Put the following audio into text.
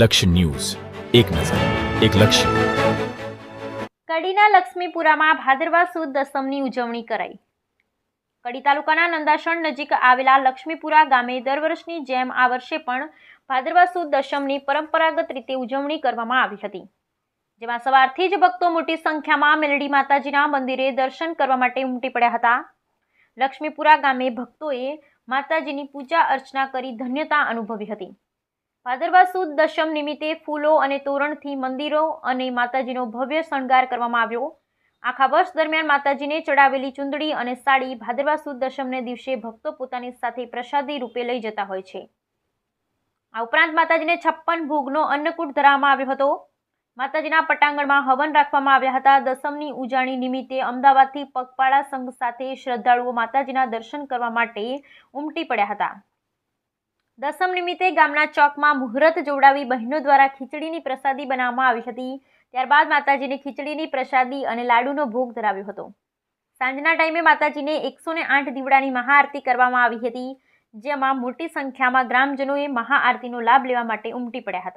લક્ષ્ય ન્યૂઝ. એક નજર, એક લક્ષ્ય. કડીના લક્ષ્મીપુરામાં ભાદરવા સુદ દસમની ઉજવણી કરાઈ. કડી તાલુકાના નંદાસણ નજીક આવેલા લક્ષ્મીપુરા ગામે દર વર્ષની જેમ આ વર્ષે પણ ભાદરવા સુદ દશમની પરંપરાગત રીતે ઉજવણી કરવામાં આવી હતી. જેમાં સવારથી જ ભક્તો મોટી સંખ્યામાં મેલડી માતાજીના મંદિરે દર્શન કરવા માટે ઉમટી પડ્યા હતા. લક્ષ્મીપુરા ગામે ભક્તોએ માતાજીની પૂજા અર્ચના કરી ધન્યતા અનુભવી હતી. ભાદરવા સુદ દશમ નિમિત્તે ફૂલો અને તોરણથી મંદિરો અને માતાજીનો ભવ્ય શણગાર કરવામાં આવ્યો. આખા વર્ષ દરમિયાન માતાજીને ચડાવેલી ચુંદડી અને સાડી ભાદરવા સુદ દશમને દિવસે ભક્તો પોતાની સાથે પ્રસાદી રૂપે લઈ જતા હોય છે. આ ઉપરાંત માતાજીને છપ્પન ભોગનો અન્નકૂટ ધરાવવામાં આવ્યો હતો. માતાજીના પટાંગણમાં હવન રાખવામાં આવ્યા હતા. દસમની ઉજાણી નિમિત્તે અમદાવાદથી પગપાળા સંઘ સાથે શ્રદ્ધાળુઓ માતાજીના દર્શન કરવા માટે ઉમટી પડ્યા હતા. દસમ નિમિત્તે ગામના ચોકમાં મુહૂર્ત જોડાવી બહેનો દ્વારા ખીચડીની પ્રસાદી બનાવવામાં આવી હતી. ત્યારબાદ માતાજીને ખીચડીની પ્રસાદી અને લાડુનો ભોગ ધરાવ્યો હતો. સાંજના ટાઈમે માતાજીને એકસો આઠ દીવડાની મહાઆરતી કરવામાં આવી હતી, જેમાં મોટી સંખ્યામાં ગ્રામજનોએ મહાઆરતીનો લાભ લેવા માટે ઉમટી પડ્યા હતા.